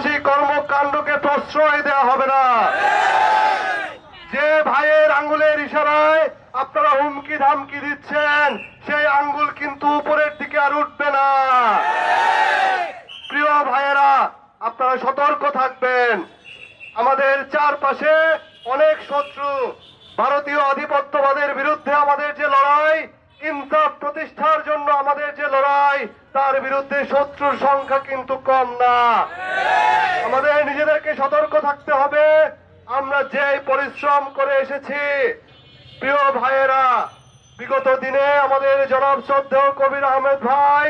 সন্ত্রাসী কর্মকাণ্ডকে প্রশ্রয় দেওয়া হবে না। যে ভাইয়ের আঙ্গুলের ইশারায় আপনারা হুমকি ধামকি দিচ্ছেন, সেই আঙ্গুল কিন্তু উপরের দিকে আর উঠবে না। প্রিয় ভাইয়েরা, আপনারা সতর্ক থাকবেন। আমাদের চারপাশে অনেক শত্রু, ভারতীয় আধিপত্যবাদের বিরুদ্ধে আমাদের যে লড়াই, ইনসাফ প্রতিষ্ঠার জন্য আমাদের যে লড়াই, তার বিরুদ্ধে শত্রুর সংখ্যা কিন্তু কম না। আমাদের নিজেদেরকে সতর্ক থাকতে হবে। আমরা যে পরিশ্রম করে এসেছি, প্রিয় ভাইয়েরা, বিগত দিনে আমাদের জনাব শ্রদ্ধেয় কবির আহমেদ ভাই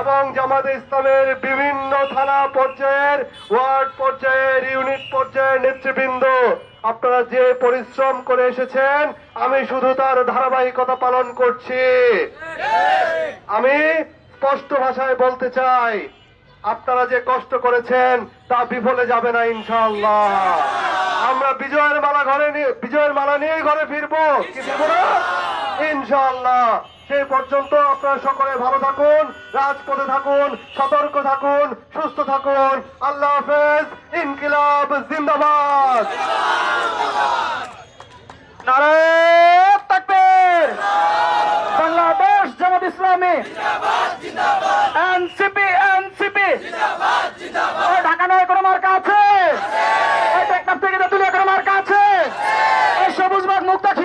এবং জামাতে ইসলামের বিভিন্ন থানা পর্যায়ের, ওয়ার্ড পর্যায়ের, ইউনিট পর্যায়ের নেতৃবৃন্দ, আপনারা যে পরিশ্রম করে এসেছেন, আমি শুধু তার ধারাবাহিকতা পালন করছি। আমি স্পষ্ট ভাষায় বলতে চাই আপনারা যে কষ্ট করেছেন তা বিফলে যাবে না ইনশাআল্লাহ। আমরা বিজয়ের মালা ঘরে নিয়ে বিজয়ের মালা নিয়েই ঘরে ফিরবো। কি ফিরবো না? ইনশাআল্লাহ। সেই পর্যন্ত আপনারা সকলে ভালো থাকুন রাজপথে থাকুন সতর্ক থাকুন সুস্থ থাকুন। আল্লাহ হাফেজ। ইনকিলাব জিন্দাবাদ। নারায়ণ তাকবীর। বাংলাদেশ জামাত ইসলামী। এনসিপি মুদ্রা